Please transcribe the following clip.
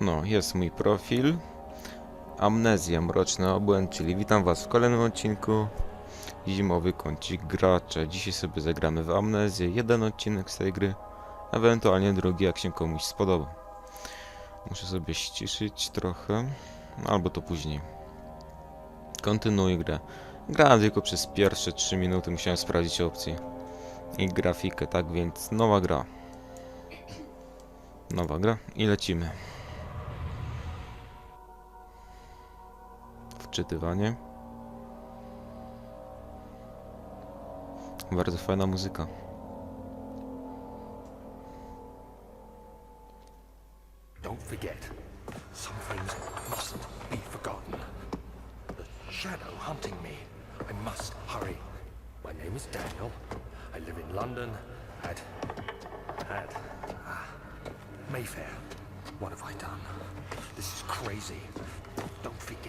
No, jest mój profil. Amnezja, Mroczny Obłęd, czyli witam was w kolejnym odcinku. Zimowy kącik gracze. Dzisiaj sobie zagramy w Amnezję. Jeden odcinek z tej gry, ewentualnie drugi, jak się komuś spodoba. Muszę sobie ściszyć trochę, albo to później. Kontynuuję grę. Grałem tylko przez pierwsze 3 minuty, musiałem sprawdzić opcje i grafikę, tak więc nowa gra. Nowa gra i lecimy. Wczytywanie. Bardzo fajna muzyka. Don't forget, some things mustn't be forgotten. The shadow hunting me. I must hurry. My name is Daniel. I live in London at. at. Ah, Mayfair. What have I done? This is crazy. Don't forget.